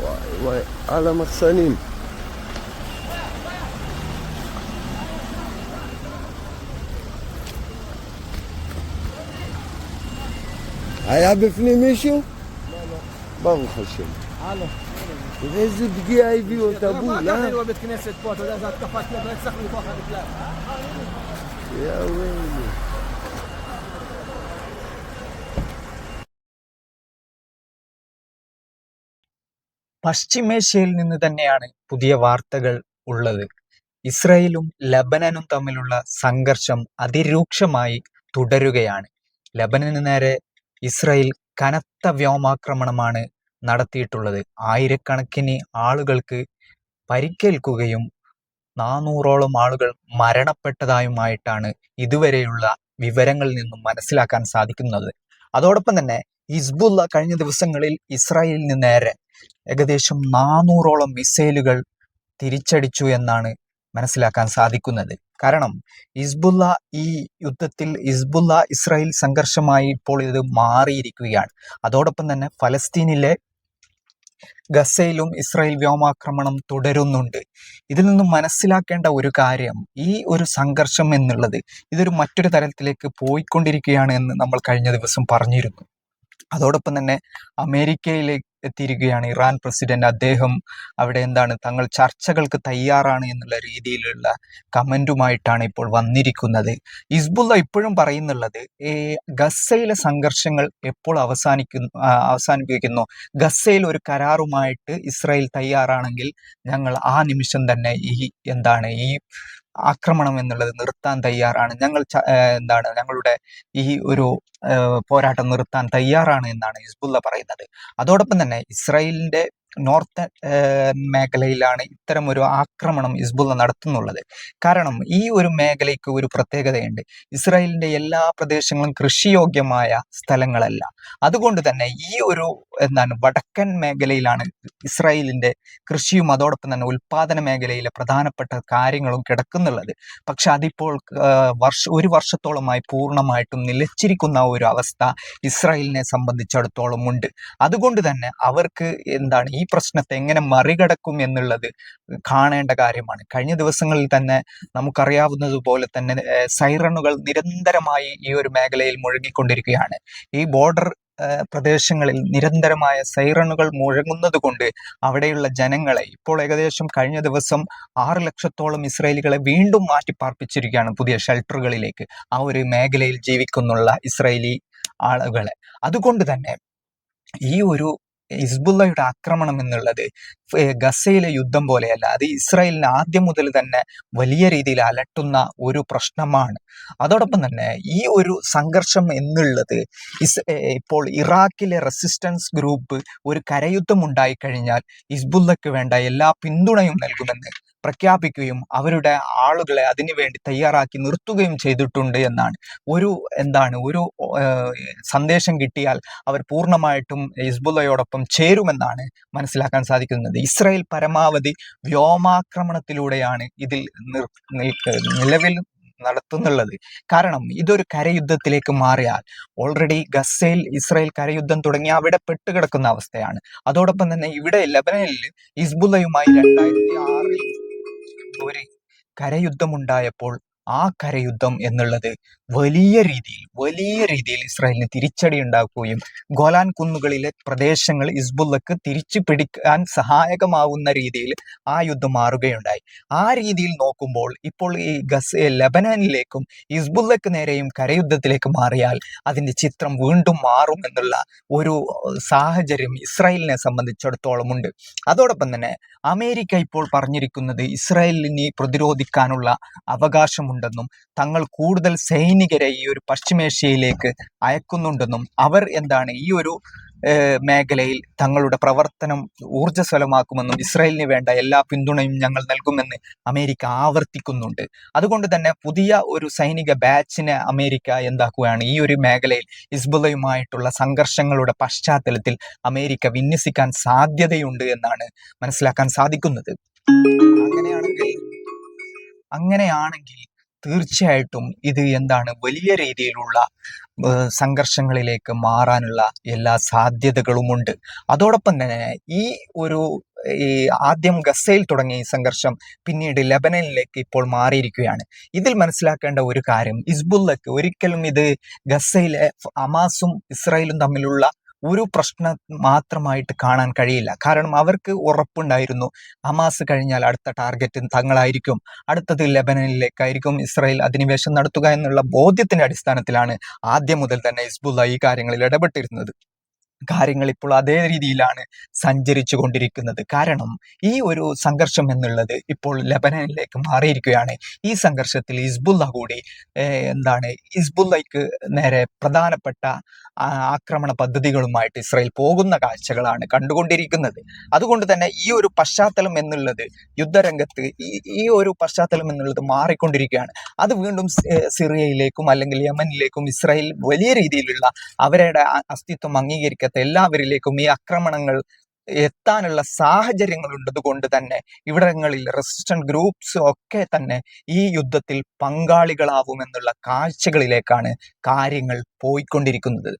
וואי וואי, על המחסנים. היה בפנים מישהו? לא, לא. ברוך השם. הלו. ואיזה פגיעה הביאו את מה הבול, אה? ככה בבית כנסת פה, אתה יודע, זה התקפת לב, לא הצלחנו לכוח המקלט. יא പശ്ചിമേഷ്യയിൽ നിന്ന് തന്നെയാണ് പുതിയ വാർത്തകൾ ഉള്ളത്. ഇസ്രയേലും ലബനനും തമ്മിലുള്ള സംഘർഷം അതിരൂക്ഷമായി തുടരുകയാണ്. ലബനന് നേരെ ഇസ്രയേൽ കനത്ത വ്യോമാക്രമണമാണ് നടത്തിയിട്ടുള്ളത്. ആയിരക്കണക്കിന് ആളുകൾക്ക് പരിക്കേൽക്കുകയും നാനൂറോളം ആളുകൾ മരണപ്പെട്ടതായുമായിട്ടാണ് ഇതുവരെയുള്ള വിവരങ്ങളിൽ നിന്നും മനസ്സിലാക്കാൻ സാധിക്കുന്നത്. അതോടൊപ്പം തന്നെ ഹിസ്ബുള്ള കഴിഞ്ഞ ദിവസങ്ങളിൽ ഇസ്രായേലിന് നേരെ ഏകദേശം നാനൂറോളം മിസൈലുകൾ തിരിച്ചടിച്ചു എന്നാണ് മനസ്സിലാക്കാൻ സാധിക്കുന്നത്. കാരണം ഹിസ്ബുല്ല ഈ യുദ്ധത്തിൽ ഹിസ്ബുല്ല ഇസ്രായേൽ സംഘർഷമായി ഇപ്പോൾ ഇത് മാറിയിരിക്കുകയാണ്. അതോടൊപ്പം തന്നെ ഫലസ്തീനിലെ ഗസയിലും ഇസ്രായേൽ വ്യോമാക്രമണം തുടരുന്നുണ്ട്. ഇതിൽ നിന്നും മനസ്സിലാക്കേണ്ട ഒരു കാര്യം ഈ ഒരു സംഘർഷം എന്നുള്ളത് ഇതൊരു മറ്റൊരു തരത്തിലേക്ക് പോയിക്കൊണ്ടിരിക്കുകയാണ് എന്ന് നമ്മൾ കഴിഞ്ഞ ദിവസം പറഞ്ഞിരുന്നു. അതോടൊപ്പം തന്നെ അമേരിക്കയിലേക്ക് എത്തിയിരിക്കുകയാണ് ഇറാൻ പ്രസിഡന്റ്. അദ്ദേഹം അവിടെ എന്താണ് തങ്ങൾ ചർച്ചകൾക്ക് തയ്യാറാണ് എന്നുള്ള രീതിയിലുള്ള കമന്റുമായിട്ടാണ് ഇപ്പോൾ വന്നിരിക്കുന്നത്. ഹിസ്ബുള്ള ഇപ്പോഴും പറയുന്നുള്ളത് ഈ ഗസയിലെ സംഘർഷങ്ങൾ എപ്പോൾ അവസാനിക്കുന്നു അവസാനിപ്പിക്കുന്നു? ഗസയിൽ ഒരു കരാറുമായിട്ട് ഇസ്രായേൽ തയ്യാറാണെങ്കിൽ ഞങ്ങൾ ആ നിമിഷം തന്നെ ഈ എന്താണ് ഈ ആക്രമണം എന്നുള്ളത് നിർത്താൻ തയ്യാറാണ്. ഞങ്ങൾ എന്താണ് ഞങ്ങളുടെ ഈ ഒരു പോരാട്ടം നിർത്താൻ തയ്യാറാണ് എന്നാണ് ഹിസ്ബുള്ള പറയുന്നത്. അതോടൊപ്പം തന്നെ ഇസ്രായേലിന്റെ നോർത്ത് മേഖലയിലാണ് ഇത്തരം ഒരു ആക്രമണം ഹിസ്ബുള്ള നടത്തുന്നുള്ളത്. കാരണം ഈ ഒരു മേഖലയ്ക്ക് ഒരു പ്രത്യേകതയുണ്ട്. ഇസ്രായേലിന്റെ എല്ലാ പ്രദേശങ്ങളും കൃഷിയോഗ്യമായ സ്ഥലങ്ങളല്ല. അതുകൊണ്ട് തന്നെ ഈ ഒരു എന്താണ് വടക്കൻ മേഖലയിലാണ് ഇസ്രായേലിന്റെ കൃഷിയും അതോടൊപ്പം തന്നെ ഉൽപാദന മേഖലയിലെ പ്രധാനപ്പെട്ട കാര്യങ്ങളും കിടക്കുന്നുള്ളത്. പക്ഷെ അതിപ്പോൾ വർഷ ഒരു വർഷത്തോളമായി പൂർണമായിട്ടും നിലച്ചിരിക്കുന്ന ഒരു അവസ്ഥ ഇസ്രായേലിനെ സംബന്ധിച്ചിടത്തോളം ഉണ്ട്. അതുകൊണ്ട് തന്നെ അവർക്ക് എന്താണ് ഈ പ്രശ്നത്തെ എങ്ങനെ മറികടക്കും എന്നുള്ളത് കാണേണ്ട കാര്യമാണ്. കഴിഞ്ഞ ദിവസങ്ങളിൽ തന്നെ നമുക്കറിയാവുന്നതുപോലെ തന്നെ സൈറണുകൾ നിരന്തരമായി ഈ ഒരു മേഖലയിൽ മുഴങ്ങിക്കൊണ്ടിരിക്കുകയാണ്. ഈ ബോർഡർ പ്രദേശങ്ങളിൽ നിരന്തരമായ സൈറണുകൾ മുഴങ്ങുന്നത് കൊണ്ട് അവിടെയുള്ള ജനങ്ങളെ ഇപ്പോൾ ഏകദേശം കഴിഞ്ഞ ദിവസം ആറ് ലക്ഷത്തോളം ഇസ്രായേലികളെ വീണ്ടും മാറ്റിപ്പാർപ്പിച്ചിരിക്കുകയാണ് പുതിയ ഷെൽട്ടറുകളിലേക്ക് ആ ഒരു മേഖലയിൽ ജീവിക്കുന്നുള്ള ഇസ്രായേലി ആളുകളെ. അതുകൊണ്ട് തന്നെ ഈ ഒരു ഹിസ്ബുള്ളയുടെ ആക്രമണം എന്നുള്ളത് ഗസയിലെ യുദ്ധം പോലെയല്ല. അത് ഇസ്രായേലിന് ആദ്യം മുതൽ തന്നെ വലിയ രീതിയിൽ അലട്ടുന്ന ഒരു പ്രശ്നമാണ്. അതോടൊപ്പം തന്നെ ഈ ഒരു സംഘർഷം എന്നുള്ളത് ഇസ് ഇപ്പോൾ ഇറാഖിലെ റെസിസ്റ്റൻസ് ഗ്രൂപ്പ് ഒരു കരയുദ്ധം ഉണ്ടായിക്കഴിഞ്ഞാൽ ഹിസ്ബുള്ളക്ക് വേണ്ട എല്ലാ പിന്തുണയും നൽകുമെന്ന് പ്രഖ്യാപിക്കുകയും അവരുടെ ആളുകളെ അതിനുവേണ്ടി തയ്യാറാക്കി നിർത്തുകയും ചെയ്തിട്ടുണ്ട് എന്നാണ്. ഒരു എന്താണ് ഒരു സന്ദേശം കിട്ടിയാൽ അവർ പൂർണമായിട്ടും ഹിസ്ബുല്ലയോടൊപ്പം ചേരുമെന്നാണ് മനസ്സിലാക്കാൻ സാധിക്കുന്നത്. ഇസ്രായേൽ പരമാവധി വ്യോമാക്രമണത്തിലൂടെയാണ് ഇതിൽ നിലവിൽ നടത്തുന്നുള്ളത്. കാരണം ഇതൊരു കരയുദ്ധത്തിലേക്ക് മാറിയാൽ ഓൾറെഡി ഗസയിൽ ഇസ്രായേൽ കരയുദ്ധം തുടങ്ങി അവിടെ പെട്ടുകിടക്കുന്ന അവസ്ഥയാണ്. അതോടൊപ്പം തന്നെ ഇവിടെ ലെബനനിൽ ഇസ്ബുലയുമായി രണ്ടായിരത്തി ആറിൽ ഒരു കരയുദ്ധമുണ്ടായപ്പോൾ ആ കരയുദ്ധം എന്നുള്ളത് വലിയ രീതിയിൽ വലിയ രീതിയിൽ ഇസ്രായേലിന് തിരിച്ചടി ഉണ്ടാക്കുകയും ഗോലാൻ കുന്നുകളിലെ പ്രദേശങ്ങൾ ഇസ്ബുള്ളക്ക് തിരിച്ചു പിടിക്കാൻ സഹായകമാവുന്ന രീതിയിൽ ആ യുദ്ധം മാറുകയുണ്ടായി. ആ രീതിയിൽ നോക്കുമ്പോൾ ഇപ്പോൾ ഈ ഗസ് ലബനാനിലേക്കും ഇസ്ബുള്ളക്ക് നേരെയും കരയുദ്ധത്തിലേക്ക് മാറിയാൽ അതിന്റെ ചിത്രം വീണ്ടും മാറും എന്നുള്ള ഒരു സാഹചര്യം ഇസ്രായേലിനെ സംബന്ധിച്ചിടത്തോളം ഉണ്ട്. അതോടൊപ്പം തന്നെ അമേരിക്ക ഇപ്പോൾ പറഞ്ഞിരിക്കുന്നത് ഇസ്രായേലിനെ പ്രതിരോധിക്കാനുള്ള അവകാശമുണ്ടെന്നും തങ്ങൾ കൂടുതൽ സൈനികരെ ഈ ഒരു പശ്ചിമേഷ്യയിലേക്ക് അയക്കുന്നുണ്ടെന്നും അവർ എന്താണ് ഈ ഒരു മേഖലയിൽ തങ്ങളുടെ പ്രവർത്തനം ഊർജസ്വലമാക്കുമെന്നും ഇസ്രായേലിന് വേണ്ട എല്ലാ പിന്തുണയും ഞങ്ങൾ നൽകുമെന്ന് അമേരിക്ക ആവർത്തിക്കുന്നുണ്ട്. അതുകൊണ്ട് തന്നെ പുതിയ ഒരു സൈനിക ബാച്ചിനെ അമേരിക്ക എന്താക്കുകയാണ്? ഈ ഒരു മേഖലയിൽ ഇസ്ബുലയുമായിട്ടുള്ള സംഘർഷങ്ങളുടെ പശ്ചാത്തലത്തിൽ അമേരിക്ക വിന്യസിക്കാൻ സാധ്യതയുണ്ട് എന്നാണ് മനസ്സിലാക്കാൻ സാധിക്കുന്നത്. അങ്ങനെയാണെങ്കിൽ അങ്ങനെയാണെങ്കിൽ തീർച്ചയായിട്ടും ഇത് എന്താണ് വലിയ രീതിയിലുള്ള സംഘർഷങ്ങളിലേക്ക് മാറാനുള്ള എല്ലാ സാധ്യതകളുമുണ്ട്. അതോടൊപ്പം തന്നെ ഈ ഒരു ഈ ആദ്യം ഗസയിൽ തുടങ്ങിയ ഈ സംഘർഷം പിന്നീട് ലെബനനിലേക്ക് ഇപ്പോൾ മാറിയിരിക്കുകയാണ്. ഇതിൽ മനസ്സിലാക്കേണ്ട ഒരു കാര്യം ഇസ്ബുല്ലക്ക് ഒരിക്കലും ഇത് ഗസയിലെ അമാസും ഇസ്രായേലും തമ്മിലുള്ള ഒരു പ്രശ്നം മാത്രമായിട്ട് കാണാൻ കഴിയില്ല. കാരണം അവർക്ക് ഉറപ്പുണ്ടായിരുന്നു ഹമാസ് കഴിഞ്ഞാൽ അടുത്ത ടാർഗറ്റ് തങ്ങളായിരിക്കും അടുത്തത് ലെബനനിലേക്കായിരിക്കും ഇസ്രായേൽ അധിനിവേശം നടത്തുക എന്നുള്ള ബോധ്യത്തിന്റെ അടിസ്ഥാനത്തിലാണ് ആദ്യം മുതൽ തന്നെ ഹിസ്ബുല്ല ഈ കാര്യങ്ങളിൽ ഇടപെട്ടിരുന്നത്. കാര്യങ്ങൾ ഇപ്പോൾ അതേ രീതിയിലാണ് സഞ്ചരിച്ചു കൊണ്ടിരിക്കുന്നത്. കാരണം ഈ ഒരു സംഘർഷം എന്നുള്ളത് ഇപ്പോൾ ലെബനനിലേക്ക് മാറിയിരിക്കുകയാണ്. ഈ സംഘർഷത്തിൽ ഹിസ്ബുല്ല കൂടി എന്താണ് ഹിസ്ബുല്ലയ്ക്ക് നേരെ പ്രധാനപ്പെട്ട ആക്രമണ പദ്ധതികളുമായിട്ട് ഇസ്രായേൽ പോകുന്ന കാഴ്ചകളാണ് കണ്ടുകൊണ്ടിരിക്കുന്നത്. അതുകൊണ്ട് തന്നെ ഈ ഒരു പശ്ചാത്തലം എന്നുള്ളത് യുദ്ധരംഗത്ത് ഈ ഒരു പശ്ചാത്തലം എന്നുള്ളത് മാറിക്കൊണ്ടിരിക്കുകയാണ്. അത് വീണ്ടും സിറിയയിലേക്കും അല്ലെങ്കിൽ യമനിലേക്കും ഇസ്രായേൽ വലിയ രീതിയിലുള്ള അവരുടെ അസ്തിത്വം അസ്തിത്വം അംഗീകരിക്കാത്ത എല്ലാവരിലേക്കും ഈ ആക്രമണങ്ങൾ എത്താനുള്ള സാഹചര്യങ്ങൾ ഉള്ളത് കൊണ്ട് തന്നെ ഇവിടങ്ങളിൽ റെസിസ്റ്റന്റ് ഗ്രൂപ്പ്സ് ഒക്കെ തന്നെ ഈ യുദ്ധത്തിൽ പങ്കാളികളാവുമെന്നുള്ള കാഴ്ചകളിലേക്കാണ് കാര്യങ്ങൾ പോയിക്കൊണ്ടിരിക്കുന്നത്.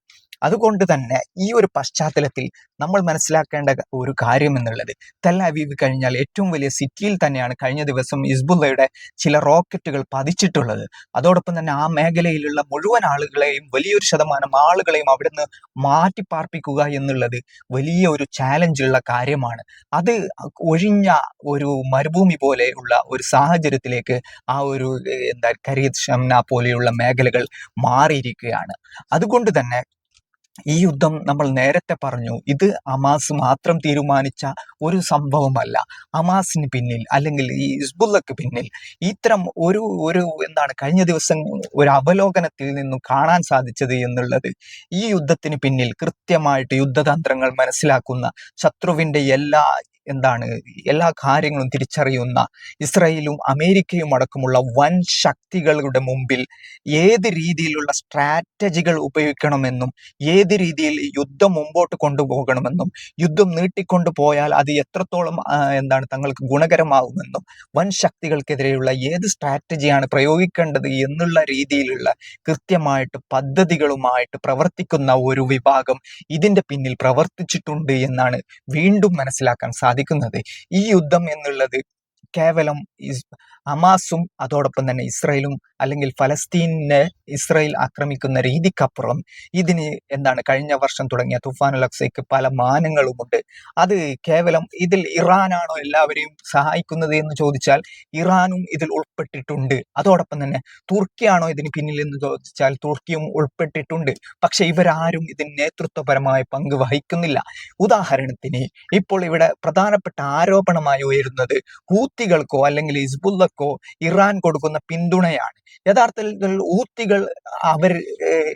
അതുകൊണ്ട് തന്നെ ഈ ഒരു പശ്ചാത്തലത്തിൽ നമ്മൾ മനസ്സിലാക്കേണ്ട ഒരു കാര്യം എന്നുള്ളത് തെല്ലാവീവ് കഴിഞ്ഞാൽ ഏറ്റവും വലിയ സിറ്റിയിൽ തന്നെയാണ് കഴിഞ്ഞ ദിവസം ഇസ്ബുല്ലയുടെ ചില റോക്കറ്റുകൾ പതിച്ചിട്ടുള്ളത്. അതോടൊപ്പം തന്നെ ആ മേഖലയിലുള്ള മുഴുവൻ ആളുകളെയും വലിയൊരു ശതമാനം ആളുകളെയും അവിടുന്ന് മാറ്റിപ്പാർപ്പിക്കുക എന്നുള്ളത് വലിയ ഒരു ചാലഞ്ചുള്ള കാര്യമാണ്. അത് ഒഴിഞ്ഞ ഒരു മരുഭൂമി പോലെയുള്ള ഒരു സാഹചര്യത്തിലേക്ക് ആ ഒരു എന്താ കരീത് ഷംന പോലെയുള്ള മേഖലകൾ മാറിയിരിക്കുകയാണ്. അതുകൊണ്ട് തന്നെ ഈ യുദ്ധം നമ്മൾ നേരത്തെ പറഞ്ഞു ഇത് അമാസ് മാത്രം തീരുമാനിച്ച ഒരു സംഭവമല്ല. അമാസിന് പിന്നിൽ അല്ലെങ്കിൽ ഈ ഇസ്ബുല്ലക്ക് പിന്നിൽ ഇത്തരം ഒരു ഒരു എന്താണ് കഴിഞ്ഞ ദിവസം ഒരു അവലോകനത്തിൽ നിന്നും കാണാൻ സാധിച്ചത് എന്നുള്ളത് ഈ യുദ്ധത്തിന് പിന്നിൽ കൃത്യമായിട്ട് യുദ്ധതന്ത്രങ്ങൾ മനസ്സിലാക്കുന്ന ശത്രുവിന്റെ എല്ലാ എന്താണ് എല്ലാ കാര്യങ്ങളും തിരിച്ചറിയുന്ന ഇസ്രയേലും അമേരിക്കയും അടക്കമുള്ള വൻ ശക്തികളുടെ മുമ്പിൽ ഏത് രീതിയിലുള്ള സ്ട്രാറ്റജികൾ ഉപയോഗിക്കണമെന്നും ഏത് രീതിയിൽ യുദ്ധം മുമ്പോട്ട് കൊണ്ടുപോകണമെന്നും യുദ്ധം നീട്ടിക്കൊണ്ടു പോയാൽ അത് എത്രത്തോളം എന്താണ് തങ്ങൾക്ക് ഗുണകരമാകുമെന്നും വൻ ശക്തികൾക്കെതിരെയുള്ള ഏത് സ്ട്രാറ്റജിയാണ് പ്രയോഗിക്കേണ്ടത് എന്നുള്ള രീതിയിലുള്ള കൃത്യമായിട്ട് പദ്ധതികളുമായിട്ട് പ്രവർത്തിക്കുന്ന ഒരു വിഭാഗം ഇതിന്റെ പിന്നിൽ പ്രവർത്തിച്ചിട്ടുണ്ട് എന്നാണ് വീണ്ടും മനസ്സിലാക്കാൻ സാധിക്കുന്നത്. ഈ യുദ്ധം എന്നുള്ളത് കേവലം ഹമാസും അതോടൊപ്പം തന്നെ ഇസ്രയേലും അല്ലെങ്കിൽ ഫലസ്തീനെ ഇസ്രയേൽ ആക്രമിക്കുന്ന രീതിക്കപ്പുറം ഇതിന് എന്താണ് കഴിഞ്ഞ വർഷം തുടങ്ങിയ തുഫാനുൽ അക്സയ്ക്ക് പല മാനങ്ങളുമുണ്ട്. അത് കേവലം ഇതിൽ ഇറാനാണോ എല്ലാവരെയും സഹായിക്കുന്നത് എന്ന് ചോദിച്ചാൽ ഇറാനും ഇതിൽ ഉൾപ്പെട്ടിട്ടുണ്ട്. അതോടൊപ്പം തന്നെ തുർക്കിയാണോ ഇതിന് പിന്നിൽ എന്ന് ചോദിച്ചാൽ തുർക്കിയും ഉൾപ്പെട്ടിട്ടുണ്ട്. പക്ഷെ ഇവരാരും ഇതിന് നേതൃത്വപരമായ പങ്ക് വഹിക്കുന്നില്ല. ഉദാഹരണത്തിന് ഇപ്പോൾ ഇവിടെ പ്രധാനപ്പെട്ട ആരോപണമായി ഉയരുന്നത് ഹൂത്തികൾക്കോ അല്ലെങ്കിൽ ഹിസ്ബുള്ളക്കോ ഇറാൻ കൊടുക്കുന്ന പിന്തുണയാണ്. യഥാർത്ഥത്തിൽ ഊത്തികൾ അവർ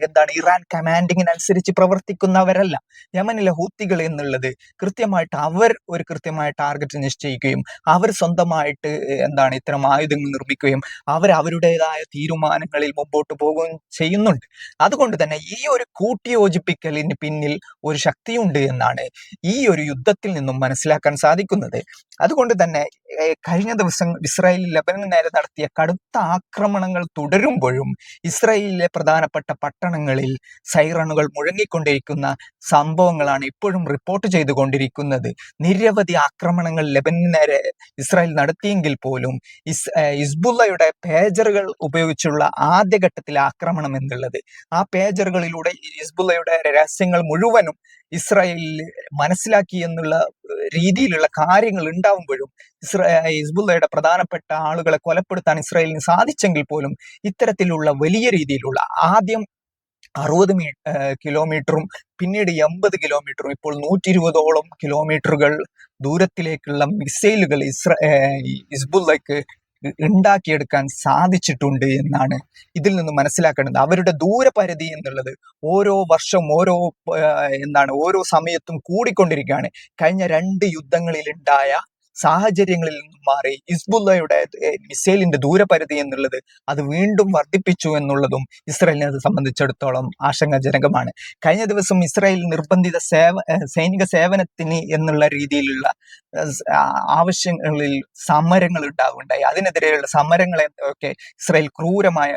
എന്താണ് ഇറാൻ കമാൻഡിങ്ങിനനുസരിച്ച് പ്രവർത്തിക്കുന്നവരല്ല. യമനിലെ ഹൂത്തികൾ എന്നുള്ളത് കൃത്യമായിട്ട് അവർ ഒരു കൃത്യമായ ടാർഗറ്റ് നിശ്ചയിക്കുകയും അവർ സ്വന്തമായിട്ട് എന്താണ് ഇത്തരം ആയുധങ്ങൾ നിർമ്മിക്കുകയും അവർ അവരുടേതായ തീരുമാനങ്ങളിൽ മുമ്പോട്ട് പോകുകയും ചെയ്യുന്നുണ്ട്. അതുകൊണ്ട് തന്നെ ഈ ഒരു കൂട്ടിയോജിപ്പിക്കലിന് പിന്നിൽ ഒരു ശക്തിയുണ്ട് എന്നാണ് ഈ ഒരു യുദ്ധത്തിൽ നിന്നും മനസ്സിലാക്കാൻ സാധിക്കുന്നത്. അതുകൊണ്ട് തന്നെ കഴിഞ്ഞ ദിവസം ഇസ്രായേൽ ലബനന് നേരെ നടത്തിയ കടുത്ത ആക്രമണങ്ങൾ തുടരുമ്പോഴും ഇസ്രായേലിലെ പ്രധാനപ്പെട്ട പട്ടണങ്ങളിൽ സൈറണുകൾ മുഴങ്ങിക്കൊണ്ടിരിക്കുന്ന സംഭവങ്ങളാണ് ഇപ്പോഴും റിപ്പോർട്ട് ചെയ്തുകൊണ്ടിരിക്കുന്നത്. നിരവധി ആക്രമണങ്ങൾ ലബനന് നേരെ ഇസ്രായേൽ നടത്തിയെങ്കിൽ പോലും ഇസ് പേജറുകൾ ഉപയോഗിച്ചുള്ള ആദ്യഘട്ടത്തിലെ ആക്രമണം എന്നുള്ളത്. ആ പേജറുകളിലൂടെ ഇസ്ബുള്ളയുടെ രഹസ്യങ്ങൾ മുഴുവനും ഇസ്രായേലിൽ മനസ്സിലാക്കി എന്നുള്ള രീതിയിലുള്ള കാര്യങ്ങൾ ഉണ്ടാവുമ്പോഴും ഇസ്രാ ഹിസ്ബുല്ലയുടെ പ്രധാനപ്പെട്ട ആളുകളെ കൊലപ്പെടുത്താൻ ഇസ്രായേലിന് സാധിച്ചെങ്കിൽ പോലും ഇത്തരത്തിലുള്ള വലിയ രീതിയിലുള്ള ആദ്യം അറുപത് മീ കിലോമീറ്ററും പിന്നീട് എൺപത് കിലോമീറ്ററും ഇപ്പോൾ നൂറ്റി ഇരുപതോളം കിലോമീറ്ററുകൾ ദൂരത്തിലേക്കുള്ള മിസൈലുകൾ ഇസ്ര ഇ- ഉണ്ടാക്കിയെടുക്കാൻ സാധിച്ചിട്ടുണ്ട് എന്നാണ് ഇതിൽ നിന്ന് മനസ്സിലാക്കേണ്ടത്. അവരുടെ ദൂരപരിധി എന്നുള്ളത് ഓരോ വർഷം ഓരോ എന്താണ് ഓരോ സമയത്തും കൂടിക്കൊണ്ടിരിക്കുകയാണ്. കഴിഞ്ഞ രണ്ട് യുദ്ധങ്ങളിൽ ഉണ്ടായ സാഹചര്യങ്ങളിൽ നിന്നും മാറി ഹിസ്ബുല്ലയുടെ മിസൈലിന്റെ ദൂരപരിധി എന്നുള്ളത് അത് വീണ്ടും വർദ്ധിപ്പിച്ചു എന്നുള്ളതും ഇസ്രായേലിനെ അത് സംബന്ധിച്ചിടത്തോളം ആശങ്കാജനകമാണ്. കഴിഞ്ഞ ദിവസം ഇസ്രായേൽ നിർബന്ധിത സേവ സൈനിക സേവനത്തിന് എന്നുള്ള രീതിയിലുള്ള ആവശ്യങ്ങളിൽ സമരങ്ങൾ ഉണ്ടാവുകയുണ്ടായി. അതിനെതിരെയുള്ള സമരങ്ങളെ ഒക്കെ ഇസ്രായേൽ ക്രൂരമായ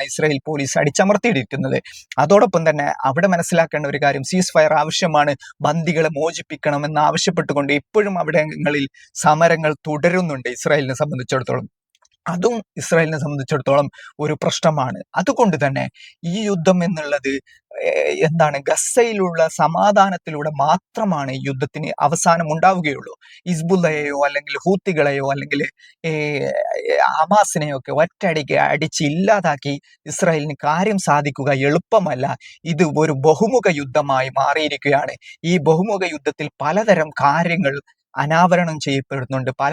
ഇസ്രായേൽ പോലീസ് അടിച്ചമർത്തിയിരിക്കുന്നത് അതോടൊപ്പം തന്നെ അവിടെ മനസ്സിലാക്കേണ്ട ഒരു കാര്യം സീസ് ഫയർ ആവശ്യമാണ് ബന്ദികളെ മോചിപ്പിക്കണം എന്ന് ആവശ്യപ്പെട്ടുകൊണ്ട് ഇപ്പോഴും അവിടങ്ങളിൽ സമരങ്ങൾ തുടരുന്നുണ്ട് ഇസ്രായേലിനെ സംബന്ധിച്ചിടത്തോളം. അതും ഇസ്രായേലിനെ സംബന്ധിച്ചിടത്തോളം ഒരു പ്രശ്നമാണ്. അതുകൊണ്ട് തന്നെ ഈ യുദ്ധം എന്നുള്ളത് എന്താണ് ഗസയിലുള്ള സമാധാനത്തിലൂടെ മാത്രമാണ് ഈ യുദ്ധത്തിന് അവസാനം ഉണ്ടാവുകയുള്ളൂ. ഇസ്ബുല്ലയെയോ അല്ലെങ്കിൽ ഹൂത്തികളെയോ അല്ലെങ്കിൽ ഹമാസിനെയോ ഒക്കെ ഒറ്റയടിക്ക് അടിച്ച് ഇല്ലാതാക്കി ഇസ്രായേലിന് കാര്യം സാധിക്കുക എളുപ്പമല്ല. ഇത് ഒരു ബഹുമുഖ യുദ്ധമായി മാറിയിരിക്കുകയാണ്. ഈ ബഹുമുഖ യുദ്ധത്തിൽ പലതരം കാര്യങ്ങൾ അനാവരണം ചെയ്യപ്പെടുന്നുണ്ട്. പല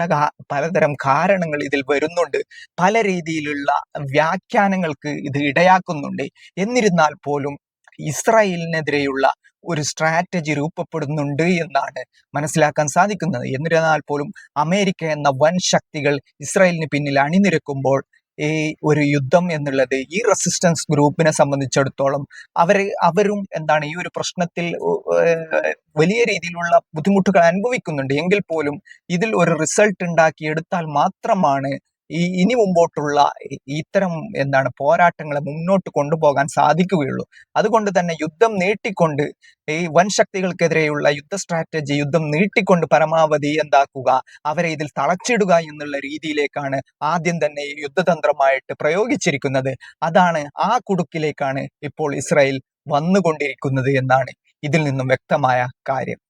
പലതരം കാരണങ്ങൾ ഇതിൽ വരുന്നുണ്ട്. പല രീതിയിലുള്ള വ്യാഖ്യാനങ്ങൾക്ക് ഇത് ഇടയാക്കുന്നുണ്ട്. എന്നിരുന്നാൽ പോലും ഇസ്രായേലിനെതിരെയുള്ള ഒരു സ്ട്രാറ്റജി രൂപപ്പെടുന്നുണ്ട് എന്നാണ് മനസ്സിലാക്കാൻ സാധിക്കുന്നത്. എന്നിരുന്നാൽ പോലും അമേരിക്ക എന്ന വൻ ശക്തികൾ ഇസ്രായേലിന് പിന്നിൽ അണിനിരക്കുമ്പോൾ ഈ ഒരു യുദ്ധം എന്നുള്ളത് ഈ റെസിസ്റ്റൻസ് ഗ്രൂപ്പിനെ സംബന്ധിച്ചിടത്തോളം അവർ അവരും എന്താണ് ഈ ഒരു പ്രശ്നത്തിൽ വലിയ രീതിയിലുള്ള ബുദ്ധിമുട്ടുകൾ അനുഭവിക്കുന്നുണ്ട്. എങ്കിൽ പോലും ഇതിൽ ഒരു റിസൾട്ട് ഉണ്ടാക്കി എടുത്താൽ മാത്രമാണ് ഈ ഇനി മുമ്പോട്ടുള്ള ഇത്തരം എന്താണ് പോരാട്ടങ്ങളെ മുന്നോട്ട് കൊണ്ടുപോകാൻ സാധിക്കുകയുള്ളൂ. അതുകൊണ്ട് തന്നെ യുദ്ധം നീട്ടിക്കൊണ്ട് ഈ വൻ ശക്തികൾക്കെതിരെയുള്ള യുദ്ധ സ്ട്രാറ്റജി യുദ്ധം നീട്ടിക്കൊണ്ട് പരമാവധി എന്താക്കുക അവരെ ഇതിൽ തളച്ചിടുക എന്നുള്ള രീതിയിലേക്കാണ് ആദ്യം തന്നെ ഈ യുദ്ധതന്ത്രമായിട്ട് പ്രയോഗിച്ചിരിക്കുന്നത്. അതാണ് ആ കുടുക്കിലേക്കാണ് ഇപ്പോൾ ഇസ്രായേൽ വന്നുകൊണ്ടിരിക്കുന്നത് എന്നാണ് ഇതിൽ നിന്നും വ്യക്തമായ കാര്യം.